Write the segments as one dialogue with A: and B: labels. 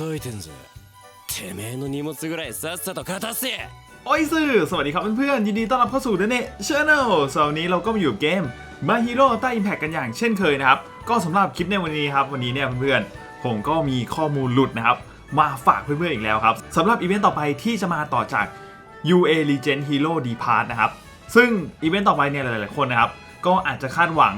A: なんか届いてんぞてめえの荷物ぐらいさっさと片せ
B: โอ้ยสื่อสวัสดีครับเพื่อนๆ ยินดีต้อนรับเข้าสู่เดเน่ชาแนลสำหรับวันนี้เราก็มาอยู่เกม My Hero ใต้ Impact กันอย่างเช่นเคยนะครับ ก็สำหรับคลิปในวันนี้ครับ วันนี้เนี่ยเพื่อนๆ ผมก็มีข้อมูลหลุดนะครับ มาฝากเพื่อนๆ อีกแล้วครับสำหรับอีเวนต์ต่อไปที่จะมาต่อจาก UA Legend Hero Depart นะครับ ซึ่งอีเวนต์ต่อไปเนี่ยหลายๆคนนะครับ ก็อาจจะคาดหวัง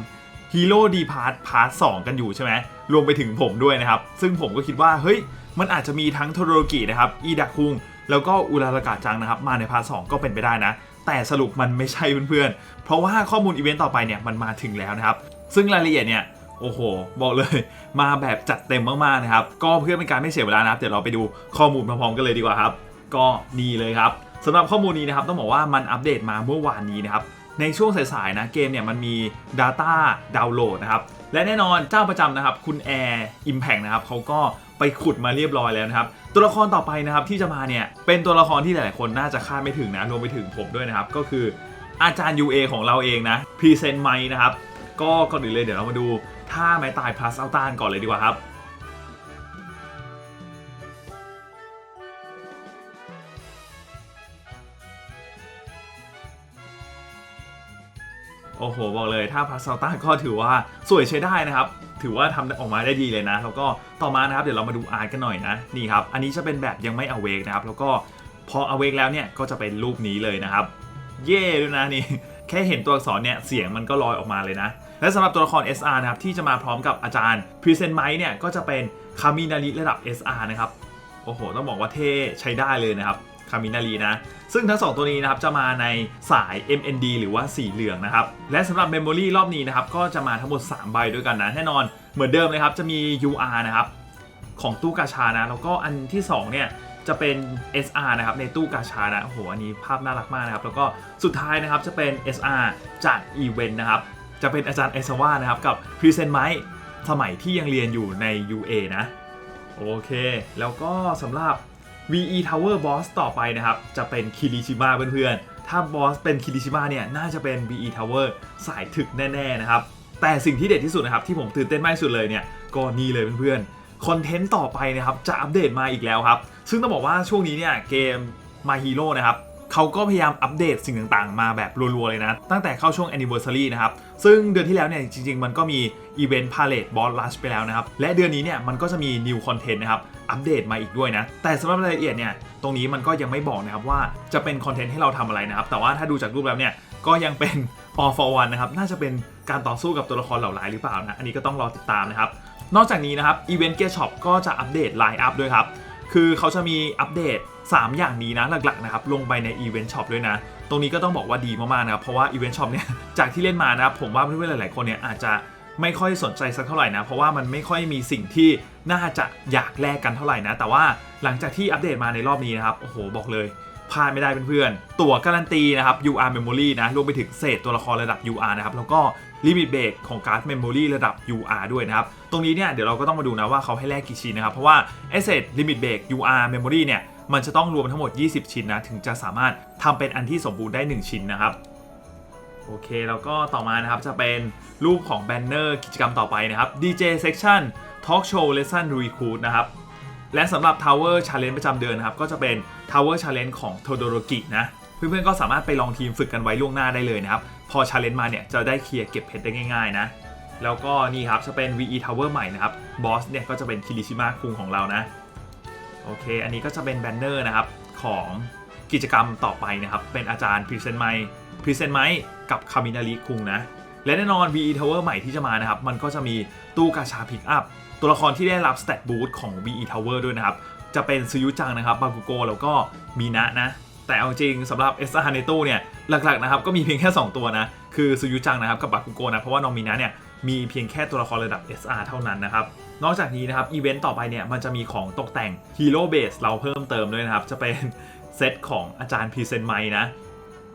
B: Hero Depart Part 2 กันอยู่ใช่ไหมรวมไปถึงผมด้วยนะครับ ซึ่งผมก็คิดว่า เฮ้ย มันอาจจะมีทั้งโทโรโรกินะครับอีดาคุงแล้วก็อุรารากาจังนะครับ มาในพาร์ทสก็เป็นไปได้นะ แต่สรุปมันไม่ใช่เพื่อนๆ เพราะว่าข้อมูลอีเวนต์ต่อไปเนี่ยมันมาถึงแล้วนะครับ ซึ่งรายละเอียดเนี่ยโอ้โห บอกเลยมาแบบจัดเต็มมากๆนะครับ ก็เพื่อเป็นการไม่เสียเวลานะครับ เดี๋ยวเราไปดูข้อมูลพร้อมๆกันเลยดีกว่าครับ ก็นี่เลยครับสำหรับข้อมูลนี้นะครับต้องบอกว่ามันอัปเดตมาเมื่อวานนี้นะครับในช่วงสายๆนะเกมเนี่ยมันมี Data ดาวน์โหลดนะครับและแน่นอนเจ้าประจำนะครับคุณแอร์อิมแพกนะครับเขาก็ ไปขุดมาเรียบร้อยแล้วนะครับ ตัวละครต่อไปนะครับที่จะมาเนี่ยเป็นตัวละครที่หลายๆคนน่าจะคาดไม่ถึงนะรวมไปถึงผมด้วยนะครับ ก็คืออาจารย์ UA ของเราเองนะพรีเซนต์ไมนะครับ ก็ก่อนอื่นเลยเดี๋ยวเรามาดูท่าไม้ตาย plus เอาต้านก่อนเลยดีกว่าครับโอ้โห บอกเลยถ้าพาสซาต้าก็ถือว่าสวยใช้ได้นะครับ ถือว่าทำออกมาได้ดีเลยนะ แล้วก็ต่อมานะครับเดี๋ยวเรามาดูอาร์ตกันหน่อยนะนี่ครับอันนี้จะเป็นแบบยังไม่อเวกนะครับแล้วก็พออเวกแล้วเนี่ยก็จะเป็นรูปนี้เลยนะครับ เย่ด้วยนะนี่แค่เห็นตัวอักษรเนี่ยเสียงมันก็ลอยออกมาเลยนะ และสำหรับตัวละคร SR นะครับที่จะมาพร้อมกับอาจารย์พรีเซนต์ไมค์เนี่ยก็จะเป็นคามินาริระดับ SR นะครับโอ้โหต้องบอกว่าเท่ใช้ได้เลยนะครับ คามินารีนะ ซึ่งทั้ง 2 ตัวนี้นะครับจะมาในสาย MND หรือว่าสีเหลืองนะครับ และสำหรับ Memory รอบนี้นะครับก็จะมาทั้งหมด 3 ใบด้วยกันนะ แน่นอนเหมือนเดิมเลยครับจะมี UR นะครับของตู้กาชานะ แล้วก็อันที่ 2 เนี่ยจะเป็น SR นะครับในตู้กาชานะโอ้โหอันนี้ภาพน่ารักมากนะครับ แล้วก็สุดท้ายนะครับจะเป็น SR จากอีเวนต์นะครับ จะเป็นอาจารย์ไอซาวานะครับ กับพรีเซนต์ไมค์สมัยที่ยังเรียนอยู่ใน UA นะ โอเค แล้วก็สำหรับ VE Tower Boss ต่อไปนะครับ จะเป็นคิริชิมะเพื่อนๆ ถ้าบอสเป็นคิริชิมะเนี่ย น่าจะเป็น VE Tower สายถึกแน่ๆนะครับ แต่สิ่งที่เด็ดที่สุดนะครับ ที่ผมตื่นเต้นมากที่สุดเลยเนี่ยก็นี่เลยเพื่อนๆคอนเทนต์ต่อไปนะครับ จะอัปเดตมาอีกแล้วครับ ซึ่งต้องบอกว่าช่วงนี้เนี่ยเกม My Hero นะครับ เขาก็พยายามอัปเดตสิ่งต่างๆ มาแบบรัวๆ เลยนะ ตั้งแต่เข้าช่วง Anniversary นะครับ ซึ่งเดือนที่แล้วเนี่ยจริงๆ มันก็มีอีเวนต์ Palette Boss Rush ไปแล้วนะครับ และเดือนนี้เนี่ยมันก็จะมี New Content นะครับ อัปเดตมาอีกด้วยนะ แต่สำหรับรายละเอียดเนี่ยตรงนี้มันก็ยังไม่บอกนะครับว่าจะเป็นคอนเทนต์ให้เราทำอะไรนะครับ แต่ว่าถ้าดูจากรูปแล้วเนี่ยก็ยังเป็น All for One นะครับน่าจะเป็นการต่อสู้กับตัวละครเหล่าร้ายหรือเปล่านะอันนี้ก็ต้องรอติดตามนะครับนอกจากนี้นะครับ Event Gear Shop ก็จะอัปเดตไลน์อัพด้วยครับ คือเขาจะมีอัปเดต 3 อย่างนี้นะหลักๆนะครับลงไปใน Event Shop ด้วยนะ ตรงนี้ก็ต้องบอกว่าดีมากๆนะครับเพราะว่า Event Shop เนี่ยจากที่เล่นมานะครับผมว่าเพื่อนๆหลายๆคนเนี่ยอาจจะไม่ค่อยสนใจสักเท่าไหร่นะ เพราะว่ามันไม่ค่อยมีสิ่งที่น่าจะอยากแลกกันเท่าไหร่นะ แต่ว่าหลังจากที่อัปเดตมาในรอบนี้นะครับ โอ้โห บอกเลยพลาดไม่ได้เพื่อนๆ ตั๋วการันตีนะครับ UR Memory นะ รวมไปถึงเศษตัวละครระดับ UR นะครับ แล้วก็ Limit Break ของการ์ด Memory ระดับ UR ด้วยนะครับ ตรงนี้เนี่ยเดี๋ยวเราก็ต้องมาดูนะว่าเขาให้แลกกี่ชิ้นนะครับ เพราะว่าไอเศษ Limit Break UR Memory เนี่ย มันจะต้องรวมทั้งหมด 20 ชิ้นนะถึงจะสามารถทำเป็นอันที่สมบูรณ์ได้ 1 ชิ้นนะครับโอเคแล้วก็ต่อมานะครับจะเป็นรูปของแบนเนอร์กิจกรรมต่อไปนะครับ DJ Section Talk Show Lesson Recruit นะครับและสำหรับ Tower Challenge ประจำเดือนนะครับ ก็จะเป็น Tower Challenge ของ Todoroki นะเพื่อนๆก็สามารถไปลองทีมฝึกกันไว้ล่วงหน้าได้เลยนะครับ พอ Challenge มาเนี่ยจะได้เคลียร์เก็บเพชรได้ง่ายๆนะแล้วก็นี่ครับจะเป็น VE Tower ใหม่นะครับบอสเนี่ยก็จะเป็นคิริชิมะคุงของเรานะ โอเค อันนี้ก็จะเป็นแบนเนอร์นะครับของกิจกรรมต่อไปนะครับ เป็นอาจารย์พรีเซนต์ไมพรีเซนต์ไมกับคามินาริคุงนะ และแน่นอน VE Tower ใหม่ที่จะมานะครับ มันก็จะมีตู้กาชาพิกอัพตัวละครที่ได้รับสเตตบูทของ VE Tower ด้วยนะครับ จะเป็นซูยุจังนะครับบากุโกแล้วก็มีนะนะ แต่เอาจริงสำหรับ s อ r ในตู้เนี่ยหลักๆนะครับก็มีเพียงแค่ 2 ตัวนะ คือซูยุจังนะครับกับบากุโกนะเพราะว่าน้องมีนะเนี่ย มีเพียงแค่ตัวละครระดับ SR เท่านั้นนะครับนอกจากนี้นะครับอีเวนต์ต่อไปเนี่ยมันจะมีของตกแต่ง Hero Base เราเพิ่มเติมด้วยนะครับ จะเป็นเซตของอาจารย์พรีเซนต์ไมนะ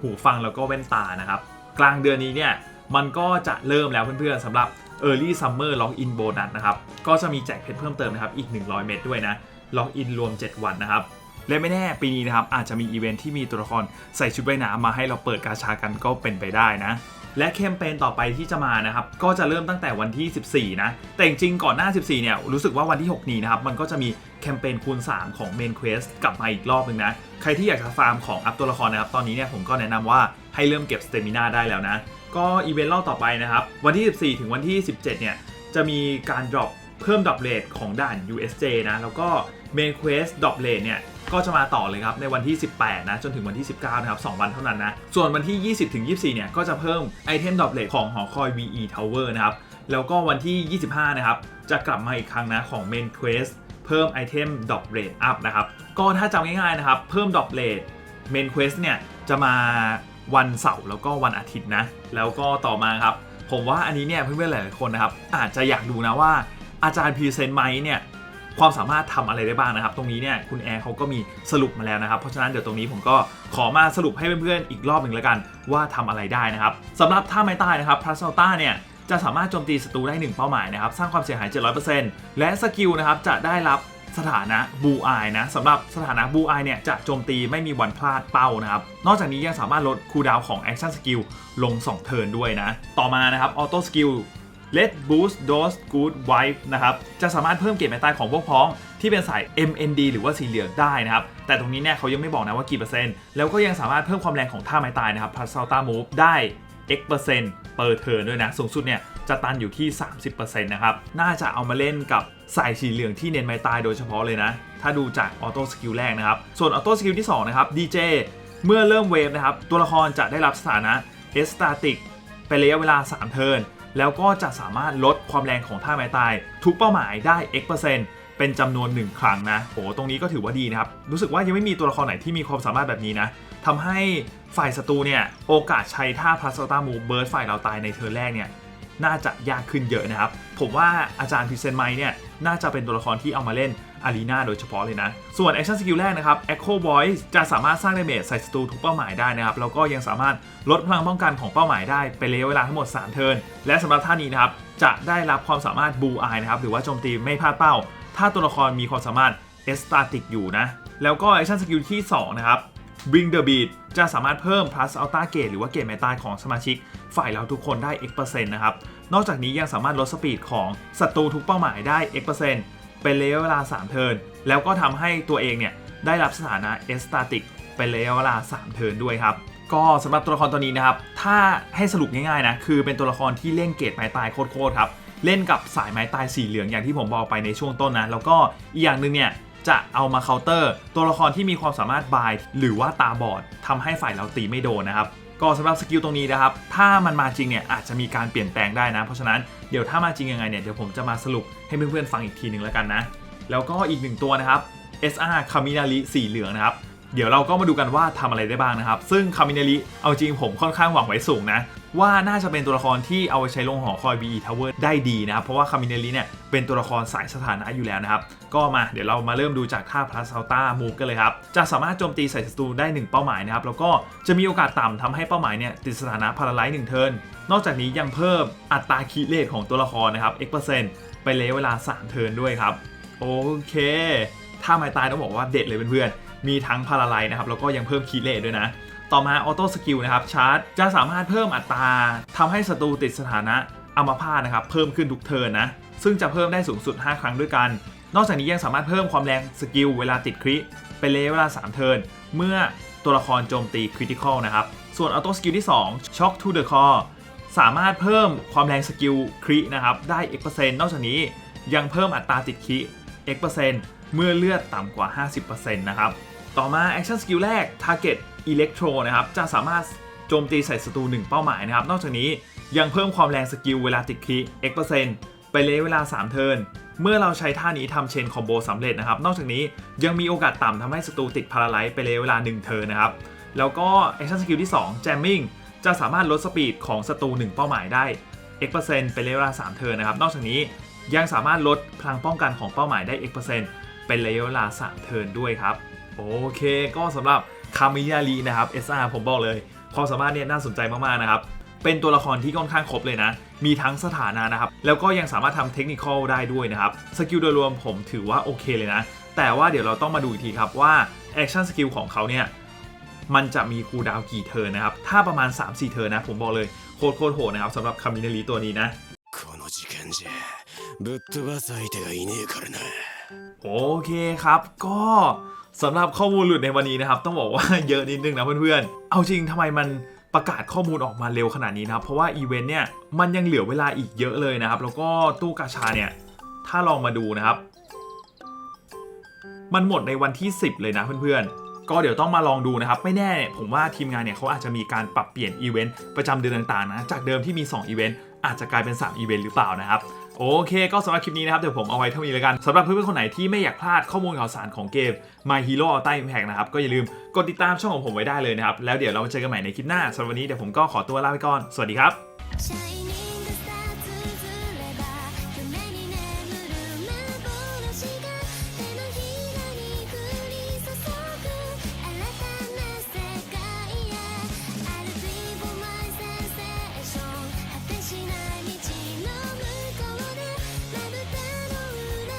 B: หูฟังแล้วก็แว่นตานะครับ กลางเดือนนี้เนี่ยมันก็จะเริ่มแล้วเพื่อนๆสำหรับ Early Summer Lock In Bonus นะครับ ก็จะมีแจกเพชรเพิ่มเติมนะครับ อีก 100 เม็ดด้วยนะล็อกอินรวม 7 วันนะครับ และไม่แน่ปีนี้นะครับอาจจะมีอีเวนท์ที่มีตัวละครใส่ชุดว่ายน้ำมาให้เราเปิดกาชากันก็เป็นไปได้นะและแคมเปญต่อไปที่จะมานะครับ ก็จะเริ่มตั้งแต่วันที่ 14 นะ แต่จริงก่อนหน้า 14 เนี่ย รู้สึกว่าวันที่ 6 นี้นะครับ มันก็จะมีแคมเปญคูณ 3 ของ Main Quest กลับมาอีกรอบหนึ่งนะ ใครที่อยากจะฟาร์มของอัพตัวละครนะครับ ตอนนี้เนี่ยผมก็แนะนำว่าให้เริ่มเก็บสเตมิน่าได้แล้วนะ ก็อีเวนต์รอบต่อไปนะครับ วันที่ 14 ถึงวันที่ 17 เนี่ย จะมีการดรอปเพิ่มดรอปเลทของด่าน USJ นะ แล้วก็ Main Quest ดรอปเลทเนี่ย ก็จะมาต่อเลยครับในวันที่ 18 นะจนถึงวันที่ 19 นะครับ 2 วันเท่านั้นนะ ส่วนวันที่ 20 ถึง 24 เนี่ย ก็จะเพิ่มไอเทมดรอปเลทของหอคอย VE Tower นะครับ แล้วก็วันที่ 25 นะครับ จะกลับมาอีกครั้งนะของ Main Quest เพิ่มไอเทมดรอปเลทอัพนะครับ ก็ถ้าจำง่ายๆนะครับ เพิ่มดรอปเลท Main Quest เนี่ยจะมาวันเสาร์แล้วก็วันอาทิตย์นะ แล้วก็ต่อมาครับ ผมว่าอันนี้เนี่ยเพื่อนๆหลายๆคนนะครับอาจจะอยากดูนะว่าอาจารย์พรีเซนต์ไหมเนี่ย ความสามารถทำอะไรได้บ้างนะครับ ตรงนี้เนี่ยคุณแอร์เขาก็มีสรุปมาแล้วนะครับ เพราะฉะนั้นเดี๋ยวตรงนี้ผมก็ขอมาสรุปให้เพื่อนๆอีกรอบหนึ่งแล้วกัน ว่าทำอะไรได้นะครับสำหรับท่าไม้ใต้นะครับพลัสโต้าเนี่ยจะสามารถโจมตีศัตรูได้ 1 เป้าหมายนะครับ สร้างความเสียหาย 700%และสกิลนะครับจะได้รับสถานะบูอายนะสำหรับสถานะบูอายเนี่ยจะโจมตีไม่มีวันพลาดเป้านะครับ นอกจากนี้ยังสามารถลดคูลดาวของแอคชั่นสกิลลง 2 เทิร์นด้วยนะ ต่อมานะครับออโต้สกิล Let Boost Dose Good Wife นะครับจะสามารถเพิ่มเกรดแมตตายของพวกพ้องที่เป็นสาย MND หรือว่าสีเหลืองได้นะครับ แต่ตรงนี้เนี่ยเขายังไม่บอกนะว่ากี่เปอร์เซ็นต์ แล้วก็ยังสามารถเพิ่มความแรงของท่าไม้ตายนะครับ Plus Salta Move ได้ X เปอร์เซ็นต์ per turn ด้วยนะ สูงสุดเนี่ยจะตันอยู่ที่ 30%นะครับ น่าจะเอามาเล่นกับสายสีเหลืองที่เน้นไม้ตายโดยเฉพาะเลยนะ ถ้าดูจากออโต้สกิลแรกนะครับ ส่วนออโต้สกิลที่2นะครับ DJ เมื่อเริ่มเวฟนะครับ ตัวละครจะได้รับสถานะ S Static เป็นระยะเวลา 3 เทิร์นแล้วก็จะสามารถลดความแรงของท่าไม้ตาย ทุกเป้าหมายได้ X เปอร์เซ็นต์เป็นจำนวน 1 ครั้งนะโหตรงนี้ก็ถือว่าดีนะครับ รู้สึกว่ายังไม่มีตัวละครไหนที่มีความสามารถแบบนี้นะทำให้ฝ่ายศัตรูเนี่ยโอกาสใช้ท่าพลัสตามูเบิร์ดฝ่ายเราตายในเทิร์นแรกเนี่ยน่าจะยากขึ้นเยอะนะครับ ผมว่าอาจารย์พิเซนไมเนี่ยน่าจะเป็นตัวละครที่เอามาเล่น อารีนาโดยเฉพาะเลยนะ ส่วนแอคชั่นสกิลแรกนะครับ Echo Voice จะสามารถสร้างดาเมจใส่ศัตรูทุกเป้าหมายได้นะครับ แล้วก็ยังสามารถลดพลังป้องกันของเป้าหมายได้เป็นระยะเวลาทั้งหมด 3 เทิร์น และสำหรับท่านี้นะครับ จะได้รับความสามารถบูอายนะครับ หรือว่าโจมตีไม่พลาดเป้า ถ้าตัวละครมีความสามารถเอสตาติกอยู่นะ แล้วก็แอคชั่นสกิลที่ 2 นะครับ Bring the Beat จะสามารถเพิ่ม plus Alta Gate หรือว่าเกรดแมตตาของสมาชิก ฝ่ายเราทุกคนได้ X เปอร์เซ็นต์นะครับ นอกจากนี้ยังสามารถลดสปีดของศัตรูทุกเป้าหมายได้ X เป็นต์เป็นระยะเวลา 3 เทิร์นแล้วก็ทำให้ตัวเองเนี่ยได้รับสถานะ S Static เป็นระยะเวลา 3 เทิร์นด้วยครับ ก็สำหรับตัวละครตัวนี้นะครับ ถ้าให้สรุปง่ายๆนะคือเป็นตัวละครที่เล่นเกรดไม้ตายโคตรๆครับเล่นกับสายไม้ตายสีเหลืองอย่างที่ผมบอกไปในช่วงต้นนะแล้วก็อีกอย่างหนึ่งเนี่ยจะเอามาเคาน์เตอร์ ตัวละครที่มีความสามารถบายหรือว่าตาบอดทำให้ฝ่ายเราตีไม่โดนนะครับ ก็สำหรับสกิลตรงนี้นะครับ ถ้ามันมาจริงเนี่ยอาจจะมีการเปลี่ยนแปลงได้นะ เพราะฉะนั้นเดี๋ยวถ้ามาจริงยังไงเนี่ยเดี๋ยวผมจะมาสรุปให้เพื่อนๆฟังอีกทีหนึ่งแล้วกันนะ แล้วก็อีกหนึ่งตัวนะครับ SR คามินาริสีเหลืองนะครับ เดี๋ยวเราก็มาดูกันว่าทำอะไรได้บ้างนะครับ ซึ่งคามินาริเอาจริงผมค่อนข้างหวังไว้สูงนะ ว่าน่าจะเป็นตัวละครที่เอาไปใช้ลงหอคอย BE Tower ได้ดีนะครับ เพราะว่าคามินาริเนี่ยเป็นตัวละครสายสถานะอยู่แล้วนะครับ ก็มาเดี๋ยวเรามาเริ่มดูจากท่าพลัส a าต้ามูฟกันเลยครับ จะสามารถโจมตีใส่ศัตรูได้ 1 เป้าหมายนะครับ แล้วก็จะมีโอกาสต่ำทำให้เป้าหมายเนี่ยติดสถานะพาราไลท์หนึ่งเทิร์นนอกจากนี้ยังเพิ่มอัตราคีเลทของตัวละครนะครับ x เปอร์เซ็นต์ไปเลยเวลา 3 เทิร์นด้วยครับโอเคถ้าไม้ตายต้องบอกว่าเด็ดเลยเพื่อนๆ มีทั้งพาราไลนะครับแล้วก็ยังเพิ่มคีเลทด้วยนะ ต่อมาออโต้สกิลนะครับชาร์จจะสามารถเพิ่มอัตราทำให้ศัตรูติดสถานะอัมพาตนะครับเพิ่มขึ้นทุกเทิร์นนะซึ่งจะเพิ่มได้สูงสุด 5 ครั้งด้วยกัน นอกจากนี้ยังสามารถเพิ่มความแรงสกิลเวลาติดคริไปเลยเวลา 3 เทิร์นเมื่อตัวละครโจมตีคริติคอลนะครับส่วนออโต้สกิลที่2 Shock to the core สามารถเพิ่มความแรงสกิลครินะครับได้ x เปอร์เซ็นต์นอกจากนี้ยังเพิ่มอัตราติดคริ x เปอร์เซ็นต์เมื่อเลือดต่ำกว่า 50%นะครับ ต่อมาแอคชั่นสกิลแรก Target Electro นะครับ จะสามารถโจมตีใส่ศัตรู1เป้าหมายนะครับ นอกจากนี้ยังเพิ่มความแรงสกิลเวลาติดคริ x เปอร์เซ็นต์ไปเลยเวลา 3 เทิร์นเมื่อเราใช้ท่านี้ทำเชนคอมโบสำเร็จนะครับ นอกจากนี้ยังมีโอกาสต่ำทำให้ศัตรูติดพาราไลท์ไปเลยเวลา 1 เทิร์นนะครับ แล้วก็แอคชั่นสกิลที่2 Jamming จะสามารถลดสปีดของศัตรู1เป้าหมายได้ x เปอร์เซ็นต์เป็นระยเวลา 3 เทิร์นนะครับ นอกจากนี้ยังสามารถลดพลังป้องกันของเป้าหมายได้ x เปอร์เซ็นต์เป็นระยะเวลา 3 เทิร์นด้วยครับ โอเค ก็สำหรับคามิยารีนะครับ SR ผมบอกเลย ความสามารถเนี่ยน่าสนใจมาก ๆ นะครับ เป็นตัวละครที่ค่อนข้างครบเลยนะ มีทั้งสถานะนะครับ แล้วก็ยังสามารถทำเทคนิคอลได้ด้วยนะครับ สกิลโดยรวมผมถือว่าโอเคเลยนะ แต่ว่าเดี๋ยวเราต้องมาดูอีกทีครับว่าแอคชั่นสกิลของเขาเนี่ยมันจะมีคูดาวกี่เทอร์นะครับ ถ้าประมาณ 3-4 เทอร์นะ ผมบอกเลยโคตรโคตรโหดนะครับสำหรับคามินารีตัวนี้นะโอเคครับ ก็ สำหรับข้อมูลหลุดในวันนี้นะครับ ต้องบอกว่าเยอะนิดนึงนะเพื่อนๆ เอาจริงทำไมมันประกาศข้อมูลออกมาเร็วขนาดนี้นะครับ เพราะว่าอีเวนต์เนี่ยมันยังเหลือเวลาอีกเยอะเลยนะครับ แล้วก็ตู้กาชาเนี่ยถ้าลองมาดูนะครับ มันหมดในวันที่ 10 เลยนะเพื่อนๆ ก็เดี๋ยวต้องมาลองดูนะครับ ไม่แน่ผมว่าทีมงานเนี่ยเขาอาจจะมีการปรับเปลี่ยนอีเวนต์ประจำเดือนต่างๆนะจากเดิมที่มี2อีเวนต์อาจจะกลายเป็น3อีเวนต์หรือเปล่านะครับ โอเคก็สำหรับคลิปนี้นะครับ เดี๋ยวผมเอาไว้เท่านี้แล้วกันสำหรับเพื่อนๆคนไหนที่ไม่อยากพลาดข้อมูลข่าวสารของเกม My Hero ใต้ Impact นะครับ ก็อย่าลืมกดติดตามช่องของผมไว้ได้เลยนะครับ แล้วเดี๋ยวเรามาเจอกันใหม่ในคลิปหน้าสำหรับวันนี้เดี๋ยวผมก็ขอตัวลาไปก่อนสวัสดีครับ